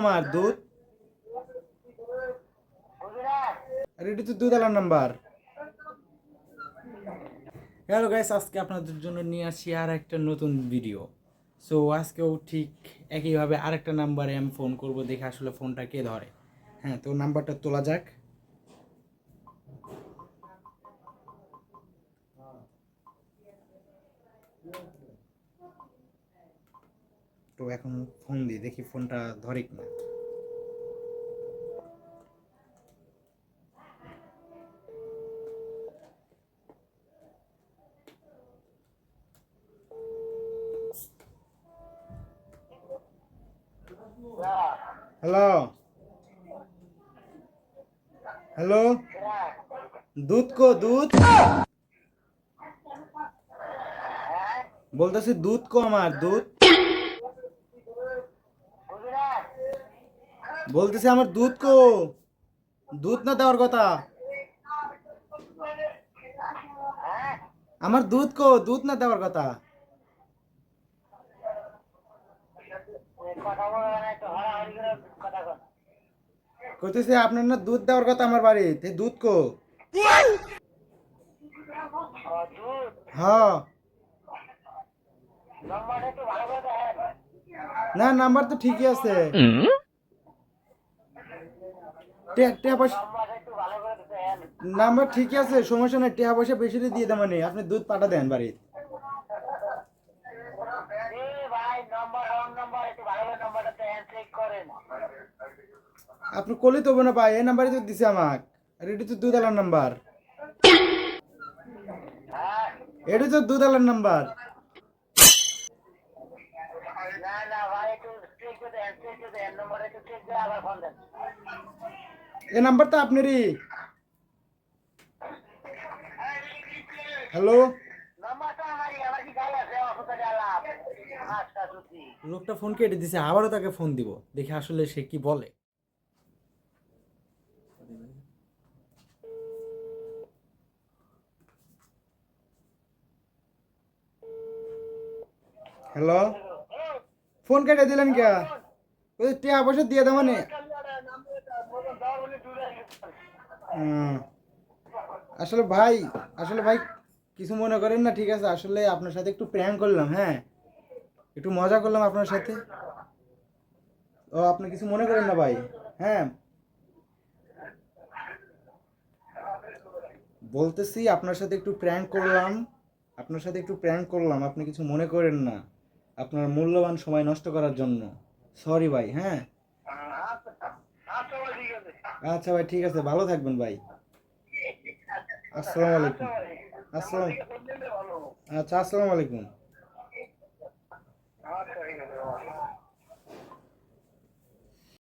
আমার দুধ। আর তো দুধ আলার নাম্বার। হ্যালো গাইস আজকে আপনাদের জন্য নিয়ে আসছি আর একটা নতুন ভিডিও সো আজকেও ঠিক একইভাবে আরেকটা নাম্বারে আমি ফোন করব, দেখে আসলে ফোনটা কে ধরে। হ্যাঁ তো নাম্বারটা তোলা যাক। তো এখন ফোন দিই, দেখি ফোনটা ধরে কিনা। হ্যালো? হ্যালো? দুধ কো, দুধ? বলতেছি দুধ কো আমার, দুধ? বলতেছি আমার দুধ কো। দুধ না দেওয়ার কথা? আমার দুধ কো, দুধ না দেওয়ার কথা? কইতেছি আপনার না দুধ দেওয়ার কথা আমার বাড়িতে। দুধ কো। হ্যাঁ। না, নাম্বার তো ঠিকই আছে। নাম্বার ঠিকই আছে, সমস্যা নাই টেহা পয়সা বেশি দিয়ে দেবেন আপনি দুধ পাঠা দেন বাড়ি আপনি করলে তো না ভাই, এই নাম্বারই তো দিছে আমাক। আর এটা তো দুধ আলার নাম্বার। এটা তো দুধ আলার নাম্বার। এ নাম্বার তো আপনারই। হ্যালো? লোকটা ফোন কেটে দিছে আবারও তাকে ফোন দিব দেখে আসলে সে কি বলে। হ্যালো? ফোন কেটে দিলেন কে? টিয়া পয়সা দিয়ে দেবো মানে। আসলে ভাই আসলে ভাই কিছু মনে করেন না, ঠিক আছে? আসলে আপনার সাথে একটু প্র্যাঙ্ক করলাম হ্যাঁ? একটু মজা করলাম আপনার সাথে। ও, আপনি কিছু মনে করেন না ভাই হ্যাঁ? বলতেছি, আপনার সাথে একটু প্র্যাঙ্ক করলাম, আপনার সাথে একটু প্র্যাঙ্ক করলাম, আপনি কিছু মনে করেন না, আপনার মূল্যবান সময় নষ্ট করার জন্য। সরি ভাই হ্যাঁ? আচ্ছা ভাই ঠিক আছে ভালো থাকবেন ভাই। আসসালামু আলাইকুম। আসসালাম আচ্ছা আসসালামু আলাইকুম।